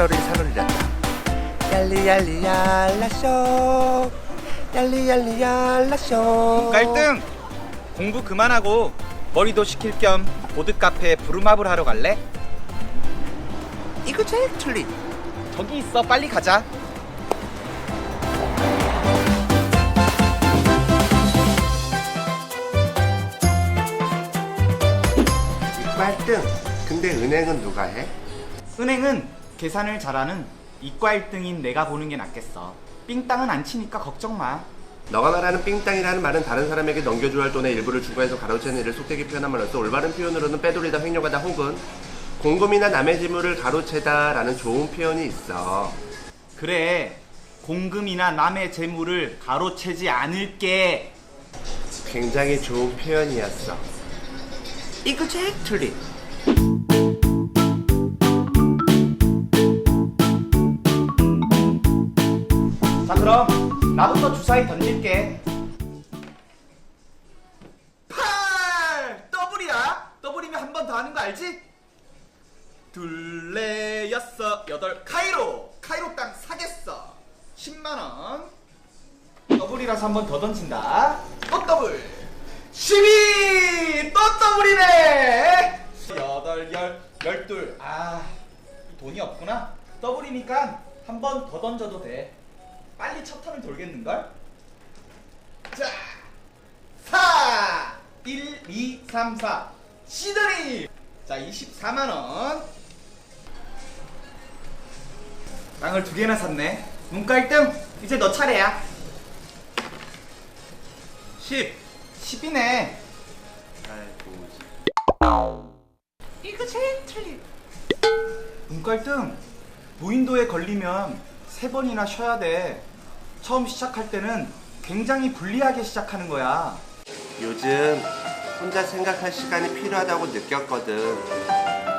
칼로리 산울이란다. 얄리얄리 얄라쇼. 얄리얄리 얄라쇼. 깔등! 공부 그만하고 머리도 식힐 겸 보드 카페 부루마블 하러 갈래? 이거 제일 틀린. 저기 있어. 빨리 가자. 이빨등. 근데 은행은 누가 해? 은행은 계산을 잘하는 이과 1등인 내가 보는 게 낫겠어. 삥땅은 안 치니까 걱정 마. 너가 말하는 삥땅이라는 말은 다른 사람에게 넘겨줘야 할 돈의 일부를 추가해서 가로채는 일을 속되게 표현한 말로서 올바른 표현으로는 빼돌리다 횡령하다 혹은 공금이나 남의 지물을 가로채다 라는 좋은 표현이 있어. 그래 공금이나 남의 재물을 가로채지 않을게. 굉장히 좋은 표현이었어. 이거 제일 틀린 나부터 주사위 던질게. 8 더블이야? 더블이면 한 번 더 하는 거 알지? 둘레 여섯 여덟. 카이로! 카이로 땅 사겠어. 10만원. 더블이라서 한 번 더 던진다. 또 더블. 12! 또 더블이네! 여덟 열 열둘. 아 돈이 없구나. 더블이니까 한 번 더 던져도 돼 빨리 첫 턴을 돌겠는걸? 자, 4, 1, 2, 3, 4, 시드니! 자, 24만원. 땅을 두 개나 샀네. 문과 1등, 이제 너 차례야. 10, 10이네. 이거 제일 틀린. 문과 1등, 무인도에 걸리면 세 번이나 쉬어야 돼. 처음 시작할 때는 굉장히 불리하게 시작하는 거야. 요즘 혼자 생각할 시간이 필요하다고 느꼈거든.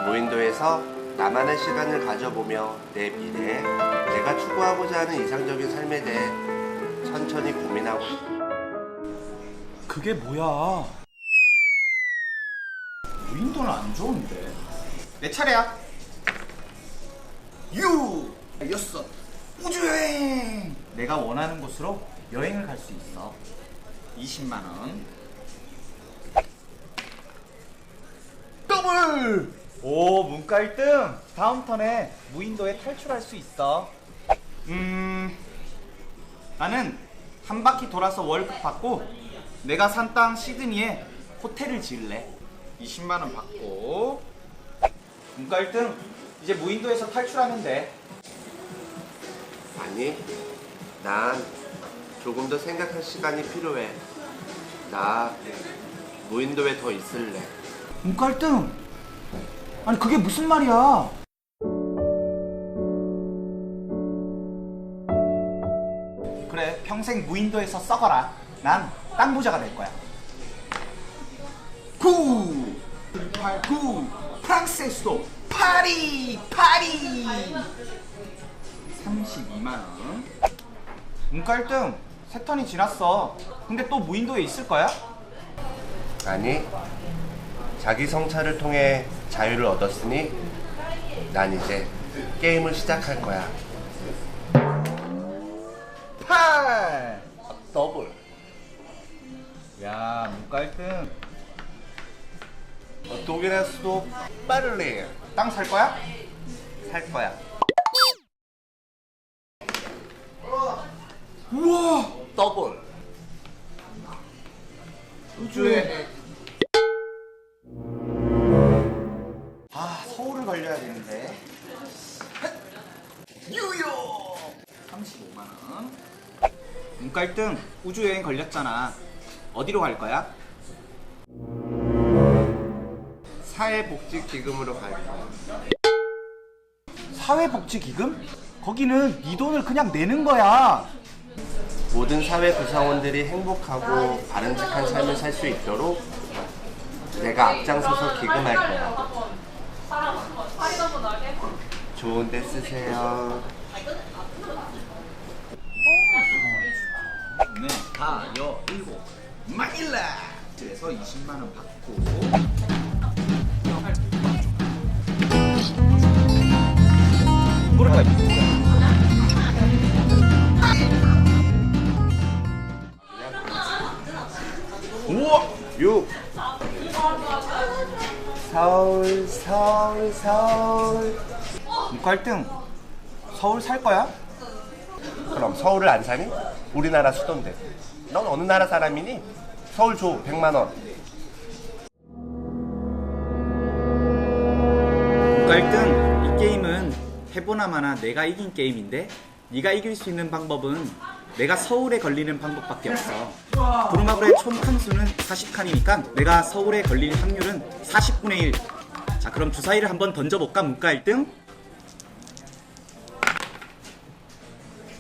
무인도에서 나만의 시간을 가져보며 내 미래, 내가 추구하고자 하는 이상적인 삶에 대해 천천히 고민하고 있어. 그게 뭐야? 무인도는 안 좋은데. 내 차례야. 유 여섯 우주여행. 내가 원하는 곳으로 여행을 갈 수 있어. 20만 원. 더블. 오 문과 1등. 다음 턴에 무인도에 탈출할 수 있어. 음. 나는 한 바퀴 돌아서 월급 받고 내가 산 땅 시드니에 호텔을 지을래. 20만 원 받고 문과 1등 이제 무인도에서 탈출하면 돼. 아니, 난 조금 더 생각할 시간이 필요해. 나 무인도에 더 있을래. 문과 1등 아니 그게 무슨 말이야? 그래 평생 무인도에서 썩어라. 난 땅 부자가 될 거야. 9 8 9 프랑스의 수도 파리 파리 32만 원. 문과 1등 세 턴이 지났어. 근데 또 무인도에 있을 거야? 아니, 자기 성찰을 통해 자유를 얻었으니 난 이제 게임을 시작할 거야. 8 더블. 야 문과 1등 어, 독일의 수도 베를린 땅 살 거야? 살 거야. 우와 더블. 우주에 아 서울을 걸려야 되는데 뉴욕 35만원 문과 1등 우주여행 걸렸잖아 어디로 갈 거야? 사회복지기금으로 갈 거야. 사회복지기금? 거기는 네 돈을 그냥 내는 거야 모든 사회 구성원들이 행복하고 바람직한 삶을 살 수 있도록 내가 앞장서서 기금할 거야. 좋은 데 쓰세요. 네, 다, 여, 일곱, 마닐라! 그래서 20만원 받고 부를까? 우와! 6 서울 서울 서울 문과 1등 서울 살 거야? 그럼 서울을 안 사니? 우리나라 수도인데 넌 어느 나라 사람이니? 서울 줘 100만 원 문과 1등 이 게임은 해보나마나 내가 이긴 게임인데 네가 이길 수 있는 방법은 내가 서울에 걸리는 방법밖에 없어. 부루마블의 총 칸수는 40칸이니까 내가 서울에 걸릴 확률은 40분의 1 자 그럼 주사위를 한번 던져볼까? 문과 1등?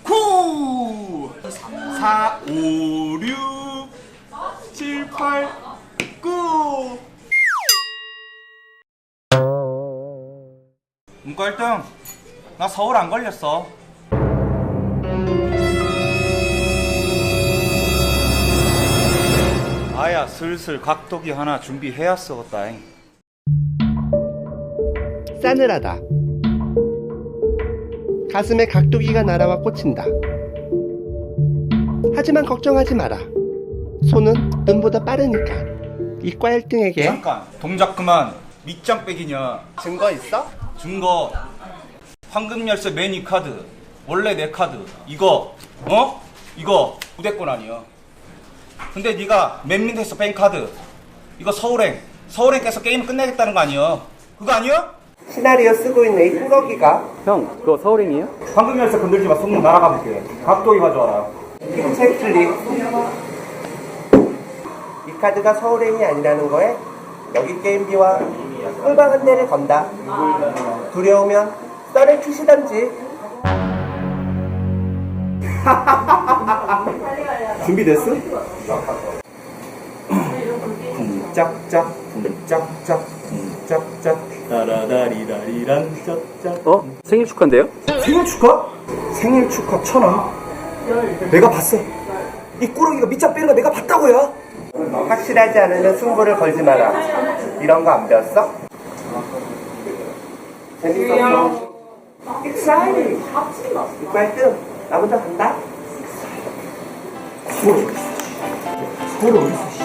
9 4 5 6 7 8 9 문과 1등. 나 서울 안 걸렸어 아야 슬슬 각도기 하나 준비해야 쓰겠다잉. 싸늘하다. 가슴에 각도기가 날아와 꽂힌다. 하지만 걱정하지 마라. 손은 눈보다 빠르니까. 이과 1등에게 잠깐 동작 그만. 밑장 빼기냐? 증거 있어? 증거. 황금 열쇠 매니 카드. 원래 내 카드. 이거. 어? 이거. 부대권 아니야 근데 네가 맨 밑에서 뺀 카드 이거 서울행. 서울행 깨서 게임 끝내겠다는 거 아니야 그거 아니야? 시나리오 쓰고 있는 이큰 형, 그거 서울행이에요? 황금 열쇠 건들지 마. 손목 날아가 볼게 각도기 가져와라. 픽체 클릭 이 카드가 서울행이 아니라는 거에 여기 게임비와 꿀방 한 대를 건다. 두려우면 썰을 키시던지 준비됐어? 쿵짝짝 쿵짝짝 쿵짝짝 따라다리다리란 짝짝 어? 생일 축하인데요? 생일 축하? 생일 축하 천 원? 내가 봤어 이 꾸러기가 밑장 빼는 거 내가 봤다고요 확실하지 않으면 승부를 걸지 마라 이런 거 안 배웠어? 재밌었어 익사이 이과 1등 나 먼저 간다 서울 어디 있어?